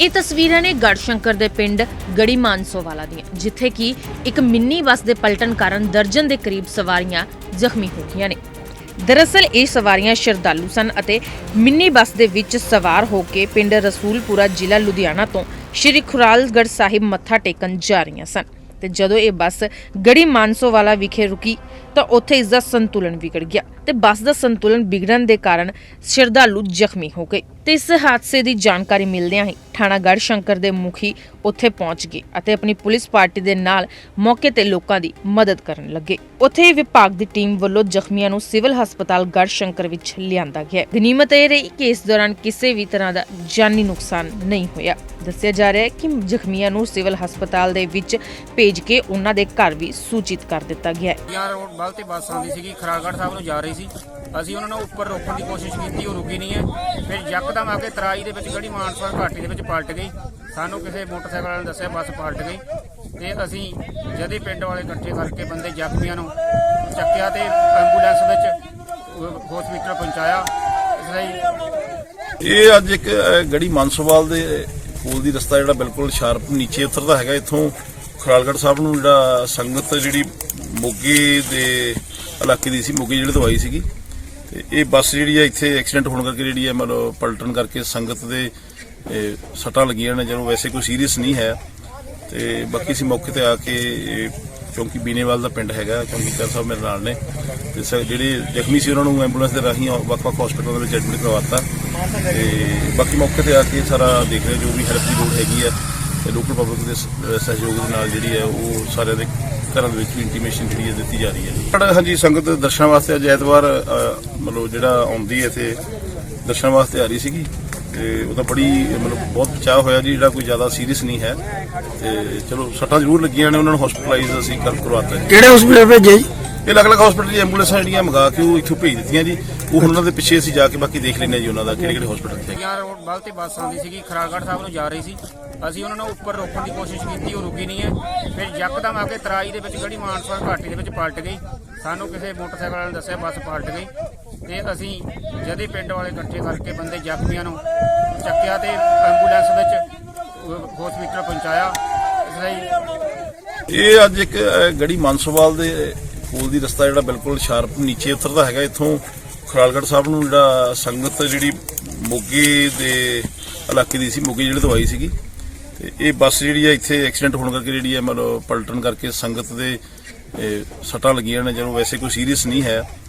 ਇਹ ਤਸਵੀਰਾਂ ਨੇ ਗੜਸ਼ੰਕਰ ਦੇ ਪਿੰਡ ਗੜੀ ਮਾਨਸੋਵਾਲਾ ਦੀਆਂ, ਜਿੱਥੇ ਕਿ ਇੱਕ ਮਿੰਨੀ ਬੱਸ ਦੇ ਪਲਟਣ ਕਾਰਨ ਦਰਜਨ ਦੇ ਕਰੀਬ ਸਵਾਰੀਆਂ ਜ਼ਖਮੀ ਹੋ ਗਈਆਂ ਨੇ। ਦਰਅਸਲ ਇਹ ਸਵਾਰੀਆਂ ਸ਼ਰਧਾਲੂ ਸਨ ਅਤੇ ਮਿੰਨੀ ਬੱਸ ਦੇ ਵਿੱਚ ਸਵਾਰ ਹੋ ਕੇ ਪਿੰਡ ਰਸੂਲਪੁਰਾ ਜ਼ਿਲ੍ਹਾ ਲੁਧਿਆਣਾ ਤੋਂ ਸ਼੍ਰੀ ਖੁਰਾਲਗੜ੍ਹ ਸਾਹਿਬ ਮੱਥਾ ਟੇਕਣ ਜਾ ਰਹੀਆਂ ਸਨ ਤੇ ਜਦੋਂ ਇਹ ਬੱਸ ਗੜੀ ਮਾਨਸੋਵਾਲਾ ਵਿਖੇ ਰੁਕੀ ਤਾਂ ਉੱਥੇ ਇਸ ਦਾ ਸੰਤੁਲਨ ਵਿਗੜ ਗਿਆ। ਤੇ ਬੱਸ ਦਾ ਸੰਤੁਲਨ ਵਿਗੜਨ ਦੇ ਕਾਰਨ ਸ਼ਰਧਾਲੂ ਜ਼ਖਮੀ ਹੋ ਗਏ। ਤੇ ਇਸ ਹਾਦਸੇ ਦੀ ਜਾਣਕਾਰੀ ਮਿਲਦਿਆਂ ਹੀ ਥਾਣਾ ਗੜ੍ਹ ਸ਼ੰਕਰ ਦੇ ਮੁਖੀ ਉੱਥੇ ਪਹੁੰਚ ਗਏ ਅਤੇ ਆਪਣੀ ਪੁਲਿਸ ਪਾਰਟੀ ਦੇ ਨਾਲ ਮੌਕੇ ਤੇ ਲੋਕਾਂ ਦੀ ਮਦਦ ਕਰਨ ਲੱਗੇ। ਉੱਥੇ ਵਿਭਾਗ ਦੀ ਟੀਮ ਵੱਲੋਂ ਜ਼ਖਮੀਆਂ ਨੂੰ ਸਿਵਲ ਹਸਪਤਾਲ ਗੜ੍ਹ ਸ਼ੰਕਰ ਵਿੱਚ ਲਿਆਂਦਾ ਗਿਆ। ਗਨੀਮਤ ਇਹ ਰਹੀ ਕਿ ਇਸ ਦੌਰਾਨ ਕਿਸੇ ਵੀ ਤਰ੍ਹਾਂ ਦਾ ਜਾਨੀ ਨੁਕਸਾਨ ਨਹੀਂ ਹੋਇਆ। ਦੱਸਿਆ ਜਾ ਰਿਹਾ ਹੈ ਕਿ ਜ਼ਖਮੀਆਂ ਨੂੰ ਸਿਵਲ ਹਸਪਤਾਲ ਦੇ ਵਿੱਚ ਭੇਜ ਕੇ ਉਹਨਾਂ ਦੇ ਘਰ ਵੀ ਸੂਚਿਤ ਕਰ ਦਿੱਤਾ ਗਿਆ ਹੈ। ਯਾਰ ਰੋਡ ਵੱਲ ਬੱਸ ਆਉਂਦੀ ਸੀਗੀ, ਖਰਾਗੜ੍ਹ ਸਾਹਿਬ ਨੂੰ ਜਾ ਰਹੀ ਸੀ। ਅਸੀਂ ਉਹਨਾਂ ਨੂੰ ਉੱਪਰ ਰੋਕਣ ਦੀ ਕੋਸ਼ਿਸ਼ ਕੀਤੀ, ਉਹ ਰੁਕੀ ਨਹੀਂ ਹੈ। ਫਿਰ ਯਕਦਮ ਆ ਕੇ ਤਰਾਈ ਦੇ ਵਿੱਚ ਗੜੀ ਮਾਨਸਾ ਘਾਟੀ ਦੇ ਵਿੱਚ ਪਲਟ ਗਈ। ਸਾਨੂੰ ਕਿਸੇ ਮੋਟਰਸਾਈਕਲ ਵਾਲੇ ਨੇ ਦੱਸਿਆ, ਬੱਸ ਪਲਟ ਗਈ। ਤੇ ਅਸੀਂ ਜਦੇ ਪਿੰਡ ਵਾਲੇ ਇਕੱਠੇ ਕਰਕੇ ਬੰਦੇ ਜ਼ਖਮੀਆਂ ਨੂੰ ਚੱਕਿਆ ਤੇ ਐਂਬੂਲੈਂਸ ਵਿੱਚ ਹਸਪੀਟਲ ਪਹੁੰਚਾਇਆ। ਇਹ ਅੱਜ ਇੱਕ ਗੜੀ ਮਾਨਸੋਵਾਲ ਦੇ ਕੋਲ ਦੀ ਰਸਤਾ ਜਿਹੜਾ ਬਿਲਕੁਲ ਸ਼ਾਰਪ ਨੀਚੇ ਉਤਰਦਾ ਹੈਗਾ। ਇੱਥੋਂ ਖਰਾਲਗੜ੍ਹ ਸਾਹਿਬ ਨੂੰ ਜਿਹੜਾ ਸੰਗਤ ਜਿਹੜੀ ਮੋਗੇ ਦੇ ਇਲਾਕੇ ਦੀ ਸੀ, ਮੋਗੇ ਜਿਹੜੇ ਤੋਂ ਆਈ ਸੀਗੀ। ਤੇ ਇਹ ਬੱਸ ਜਿਹੜੀ ਹੈ, ਇੱਥੇ ਐਕਸੀਡੈਂਟ ਹੋਣ ਕਰਕੇ ਜਿਹੜੀ ਹੈ, ਮਤਲਬ ਪਲਟਣ ਕਰਕੇ ਸੰਗਤ ਦੇ ਸੱਟਾਂ ਲੱਗੀਆਂ ਨੇ, ਜਦੋਂ ਵੈਸੇ ਕੋਈ ਸੀਰੀਅਸ ਨਹੀਂ ਹੈ। ਤੇ ਬਾਕੀ ਅਸੀਂ ਮੌਕੇ ਤੇ ਆ ਕੇ ਇਹ ਚੌਂਕੀ ਬੀਨੇਵਾਲ ਦਾ ਪਿੰਡ ਹੈਗਾ ਕਿਉਂਕਿ ਚੌਂਕੀਦਾਰ ਸਾਹਿਬ ਮੇਰੇ ਨਾਲ ਨੇ। ਤੇ ਸ- ਜਿਹੜੇ ਜ਼ਖਮੀ ਸੀ, ਉਹਨਾਂ ਨੂੰ ਐਂਬੂਲੈਂਸ ਦੇ ਰਾਹੀਂ ਵੱਖ-ਵੱਖ ਹਸਪਤਾਲਾਂ ਦੇ ਵਿੱਚ ਐਡਮਿਟ ਕਰਵਾਤਾ। ਤੇ ਬਾਕੀ ਮੌਕੇ ਤੇ ਆ ਕੇ ਸਾਰਾ ਦੇਖ ਰਹੇ, ਜੋ ਵੀ ਹੈਲਪ ਦੀ ਲੋੜ ਹੈਗੀ ਹੈ, ਤੇ ਲੋਕਲ ਪਬਲਿਕ ਦੇ ਸਹਿਯੋਗ ਦੇ ਨਾਲ ਜਿਹੜੀ ਹੈ, ਉਹ ਸਾਰਿਆਂ ਦੇ ਘਰਾਂ ਦੇ ਵਿੱਚ ਵੀ ਇੰਟੀਮੇਸ਼ਨ ਜਿਹੜੀ ਹੈ ਦਿੱਤੀ ਜਾ ਰਹੀ ਹੈ ਜੀ। ਪਰ ਹਾਂਜੀ ਸੰਗਤ ਦਰਸ਼ਨਾਂ ਵਾਸਤੇ ਅੱਜ ਐਤਵਾਰ ਮਤਲਬ ਜਿਹੜਾ ਆਉਂਦੀ ਹੈ ਇੱਥੇ ਦਰਸ਼ਨ ਵਾਸਤੇ ਆ ਰਹੀ ਸੀਗੀ। ਤੇ ਉਹਦਾ ਬੜੀ ਮਤਲਬ ਬਹੁਤ ਬਚਾਅ ਹੋਇਆ ਜੀ ਜਿਹੜਾ ਕੋਈ ਜ਼ਿਆਦਾ ਸੀਰੀਅਸ ਨਹੀਂ ਹੈ। ਤੇ ਚਲੋ ਸੱਟਾਂ ਜ਼ਰੂਰ ਲੱਗੀਆਂ ਨੇ ਉਹਨਾਂ ਨੂੰ ਹਸਪੀਟਲਾਈਜ਼ ਅਸੀਂ ਕਰ ਕਰਵਾਤਾ ਜੀ। ਕਿਹੜੇ ਹਸਪੀਟਲ ਭੇਜਿਆ ਜੀ? ਇਹ ਅਲੱਗ-ਅਲੱਗ ਹਸਪੀਟਲ ਦੀ ਐਂਬੂਲੈਂਸਾਂ ਜਿਹੜੀਆਂ ਮੰਗਾ ਕੇ ਉਹ ਇੱਥੋਂ ਭੇਜ ਦਿੱਤੀਆਂ ਜੀ। ਉਹ ਹੁਣ ਉਹਨਾਂ ਦੇ ਪਿੱਛੇ ਅਸੀਂ ਜਾ ਕੇ ਬਾਕੀ ਦੇਖ ਲੈਂਦੇ ਹਾਂ ਜੀ ਉਹਨਾਂ ਦਾ ਕਿਹੜੇ-ਕਿਹੜੇ ਹਸਪੀਟਲ ਤੇ। ਯਾਰ ਰੋਡ ਵੱਲ ਤੇ ਬੱਸ ਆਉਂਦੀ ਸੀਗੀ ਖਰਾਗੜ੍ਹ ਸਾਹਿਬ ਨੂੰ ਜਾ ਰਹੀ ਸੀ। ਅਸੀਂ ਉਹਨਾਂ ਨੂੰ ਉੱਪਰ ਰੋਕਣ ਦੀ ਕੋਸ਼ਿਸ਼ ਕੀਤੀ ਉਹ ਰੁਕੀ ਨਹੀਂ ਹੈ। ਫਿਰ ਯਕਦਮ ਆ ਕੇ ਤਰਾਈ ਦੇ ਵਿੱਚ ਗੜੀ ਮਾਨਸਾ ਘਾਟੀ ਦੇ ਵਿੱਚ ਪਲਟ ਗਈ। ਸਾਨੂੰ ਕਿਸੇ ਮੋਟਰਸਾਈਕਲ ਵਾਲੇ ਨੇ ਦੱਸਿਆ ਬੱਸ ਪਲਟ ਗਈ। ਤੇ ਅਸੀਂ ਜਦੇ ਪਿੰਡ ਵਾਲੇ ਇਕੱਠੇ ਕਰਕੇ ਬੰਦੇ ਜ਼ਖਮੀਆਂ ਨੂੰ ਚੱਕਿਆ ਤੇ ਐਂਬੂਲੈਂਸ ਵਿੱਚ ਹਸਪੀਟਲ ਪਹੁੰਚਾਇਆ। ਇਸ ਲਈ ਇਹ ਅੱਜ ਇੱਕ ਗੜੀ ਮਾਨਸੋਵਾਲ ਦੇ ਕੋਲ ਦੀ ਰਸਤਾ ਜਿਹੜਾ ਬਿਲਕੁਲ ਸ਼ਾਰਪ ਨੀਚੇ ਉਤਰਦਾ ਹੈਗਾ। ਇੱਥੋਂ ਖਰਾਲਗੜ੍ਹ ਸਾਹਿਬ ਨੂੰ ਜਿਹੜਾ ਸੰਗਤ ਜਿਹੜੀ ਮੋਗੇ ਦੇ ਇਲਾਕੇ ਦੀ ਸੀ, ਮੋਗੇ ਜਿਹੜੇ ਤੋਂ ਆਈ ਸੀਗੀ। ਤੇ ਇਹ ਬੱਸ ਜਿਹੜੀ ਹੈ ਇੱਥੇ ਐਕਸੀਡੈਂਟ ਹੋਣ ਕਰਕੇ ਜਿਹੜੀ ਹੈ ਮਤਲਬ ਪਲਟਣ ਕਰਕੇ ਸੰਗਤ ਦੇ ਸੱਟਾਂ ਲੱਗੀਆਂ ਨੇ, ਜਦੋਂ ਵੈਸੇ ਕੋਈ ਸੀਰੀਅਸ ਨਹੀਂ ਹੈ।